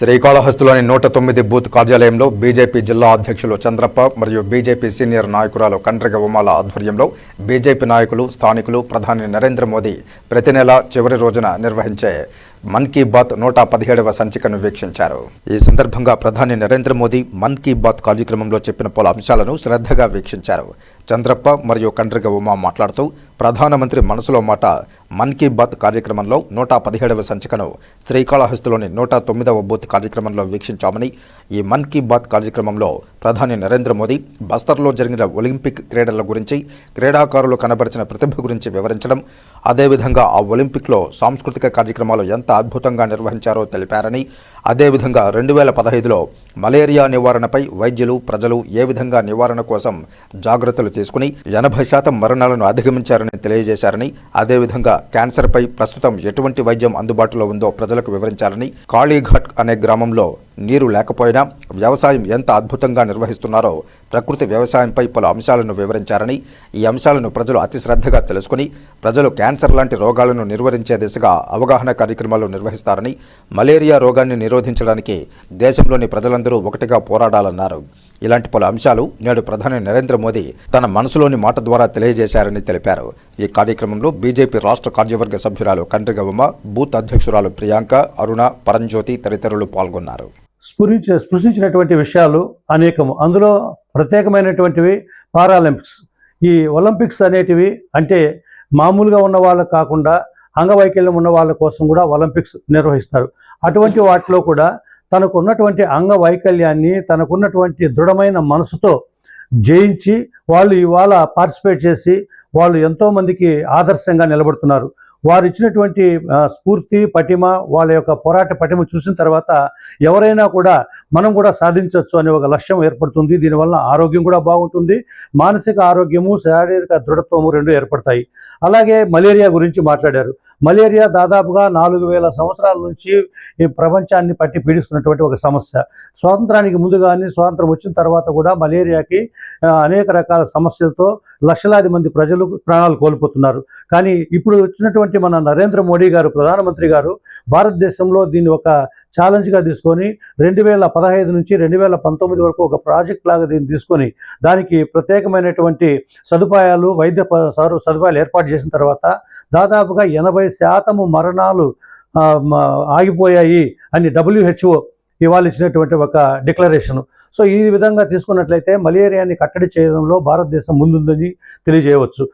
శ్రీకాళహస్తిలోని నూట తొమ్మిది బూత్ కార్యాలయంలో బీజేపీ జిల్లా అధ్యక్షులు చంద్రప్ప మరియు బీజేపీ సీనియర్ నాయకురాలు కండ్రిగ ఉమాల ఆధ్వర్యంలో బీజేపీ నాయకులు స్థానికులు ప్రధాని నరేంద్ర మోదీ ప్రతి నెల చివరి రోజున నిర్వహించే మన్ కీ బాత్ నూట పదిహేడవ సంచికను వీక్షించారు. ఈ సందర్భంగా ప్రధాని నరేంద్ర మోదీ మన్ కీ బాత్ కార్యక్రమంలో చెప్పిన పలు అంశాలను శ్రద్ధగా వీక్షించారు. చంద్రప్ప మరియు కండ్రిగ ఉమా మాట్లాడుతూ ప్రధానమంత్రి మనసులో మాట మన్ కీ బాత్ కార్యక్రమంలో నూట పదిహేడవ సంచికను శ్రీకాళహస్తిలోని నూట తొమ్మిదవ బూత్ కార్యక్రమంలో వీక్షించామని ఈ మన్ కీ బాత్ కార్యక్రమంలో ప్రధాని నరేంద్ర మోదీ బస్తర్లో జరిగిన ఒలింపిక్ క్రీడల గురించి క్రీడాకారులు కనబరిచిన ప్రతిభ గురించి వివరించడం అదేవిధంగా ఆ ఒలింపిక్లో సాంస్కృతిక కార్యక్రమాలు ఎంత అద్భుతంగా నిర్వహించారో తెలిపారని అదేవిధంగా రెండు వేల పదహైదులో మలేరియా నివారణపై వైద్యులు ప్రజలు ఏ విధంగా నివారణ కోసం జాగ్రత్తలు తీసుకుని ఎనభై శాతం మరణాలను అధిగమించారని తెలియజేశారని అదేవిధంగా క్యాన్సర్పై ప్రస్తుతం ఎటువంటి వైద్యం అందుబాటులో ఉందో ప్రజలకు వివరించారని కాళీఘాట్ అనే గ్రామంలో నీరు లేకపోయినా వ్యవసాయం ఎంత అద్భుతంగా నిర్వహిస్తున్నారో ప్రకృతి వ్యవసాయంపై పలు అంశాలను వివరించారని ఈ అంశాలను ప్రజలు అతి శ్రద్ధగా తెలుసుకుని ప్రజలు క్యాన్సర్ లాంటి రోగాలను నిర్వహించే దిశగా అవగాహన కార్యక్రమాలు నిర్వహిస్తారని మలేరియా రోగాన్ని నిరోధించడానికి దేశంలోని ప్రజలందరూ ఒకటిగా పోరాడాలన్నారు. ఇలాంటి పలు అంశాలు నేడు ప్రధాని నరేంద్ర మోదీ తన మనసులోని మాట ద్వారా తెలియజేశారని తెలిపారు. ఈ కార్యక్రమంలో బీజేపీ రాష్ట్ర కార్యవర్గ సభ్యురాలు కండ్రిగవమ్మ బూత్ అధ్యక్షురాలు ప్రియాంక అరుణ పరంజ్యోతి తదితరులు పాల్గొన్నారు. స్ఫురించ స్పృశించినటువంటి విషయాలు అనేకము. అందులో ప్రత్యేకమైనటువంటివి పారాలింపిక్స్. ఈ ఒలింపిక్స్ అనేటివి అంటే మామూలుగా ఉన్న వాళ్ళకు కాకుండా అంగవైకల్యం ఉన్న వాళ్ళ కోసం కూడా ఒలింపిక్స్ నిర్వహిస్తారు. అటువంటి వాటిలో కూడా తనకున్నటువంటి అంగవైకల్యాన్ని తనకున్నటువంటి దృఢమైన మనసుతో జయించి వాళ్ళు ఇవాళ పార్టిసిపేట్ చేసి వాళ్ళు ఎంతోమందికి ఆదర్శంగా నిలబడుతున్నారు. వారు ఇచ్చినటువంటి స్ఫూర్తి పటిమ వాళ్ళ యొక్క పోరాట పటిమ చూసిన తర్వాత ఎవరైనా కూడా మనం కూడా సాధించవచ్చు అనే ఒక లక్ష్యం ఏర్పడుతుంది. దీనివల్ల ఆరోగ్యం కూడా బాగుంటుంది. మానసిక ఆరోగ్యము శారీరక దృఢత్వము రెండు ఏర్పడతాయి. అలాగే మలేరియా గురించి మాట్లాడారు. మలేరియా దాదాపుగా నాలుగు వేల సంవత్సరాల నుంచి ఈ ప్రపంచాన్ని పట్టి పీడిస్తున్నటువంటి ఒక సమస్య. స్వాతంత్రానికి ముందు కానీ స్వాతంత్రం వచ్చిన తర్వాత కూడా మలేరియాకి అనేక రకాల సమస్యలతో లక్షలాది మంది ప్రజలు ప్రాణాలు కోల్పోతున్నారు. కానీ ఇప్పుడు వచ్చినటువంటి మన నరేంద్ర మోడీ గారు ప్రధానమంత్రి గారు భారతదేశంలో దీన్ని ఒక ఛాలెంజ్గా తీసుకొని రెండు వేల పదహైదు నుంచి రెండు వేల పంతొమ్మిది వరకు ఒక ప్రాజెక్ట్ లాగా దీన్ని తీసుకొని దానికి ప్రత్యేకమైనటువంటి సదుపాయాలు వైద్య సదుపాయాలు ఏర్పాటు చేసిన తర్వాత దాదాపుగా ఎనభై శాతము మరణాలు ఆగిపోయాయి అని డబ్ల్యూహెచ్ఓ ఇవాళ ఇచ్చినటువంటి ఒక డిక్లరేషన్ సో ఈ విధంగా తీసుకున్నట్లయితే మలేరియాని కట్టడి చేయడంలో భారతదేశం ముందుందని తెలియజేయవచ్చు.